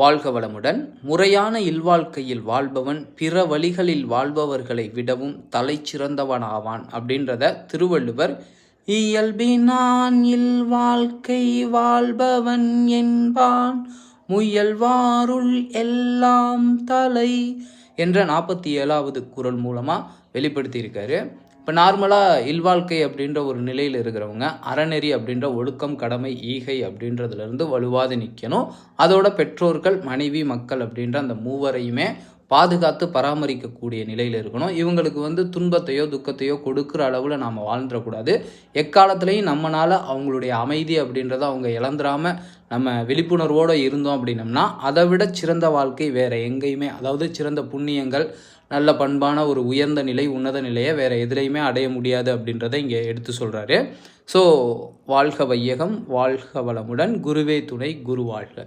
வாழ்க வளமுடன். முறையான இல்வாழ்க்கையில் வாழ்பவன் பிற வழிகளில் வாழ்பவர்களை விடவும் தலை சிறந்தவனாவான் அப்படின்றத திருவள்ளுவர் இயல்பினான் இல்வாழ்க்கை வாழ்பவன் என்பான். முயல்வாருள் எல்லாம் தலை என்ற நாற்பத்தி ஏழாவது குரல் மூலமாக வெளிப்படுத்தியிருக்காரு. இப்போ நார்மலாக இல்வாழ்க்கை அப்படின்ற ஒரு நிலையில் இருக்கிறவங்க அறநெறி அப்படின்ற ஒழுக்கம் கடமை ஈகை அப்படின்றதுலேருந்து வலுவாது நிற்கணும் அதோட பெற்றோர்கள் மனைவி மக்கள் அப்படின்ற அந்த மூவரையுமே பாதுகாத்து பராமரிக்கக்கூடிய நிலையில் இருக்கணும். இவங்களுக்கு வந்து துன்பத்தையோ துக்கத்தையோ கொடுக்குற அளவில் நாம் வாழ்ந்துடக்கூடாது. எக்காலத்துலேயும் நம்மளால் அவங்களுடைய அமைதி அப்படின்றத அவங்க இழந்துடாமல் நம்ம விழிப்புணர்வோடு இருந்தோம் அப்படின்னம்னா அதை விட சிறந்த வாழ்க்கை வேறு எங்கேயுமே அதாவது சிறந்த புண்ணியங்கள் நல்ல பண்பான ஒரு உயர்ந்த நிலை உன்னத நிலையை வேறு எதுலேயுமே அடைய முடியாது அப்படின்றத இங்கே எடுத்து சொல்கிறாரு ஸோ வாழ்க வையகம் வாழ்க வளமுடன் குருவே துணை குரு வாழ்க.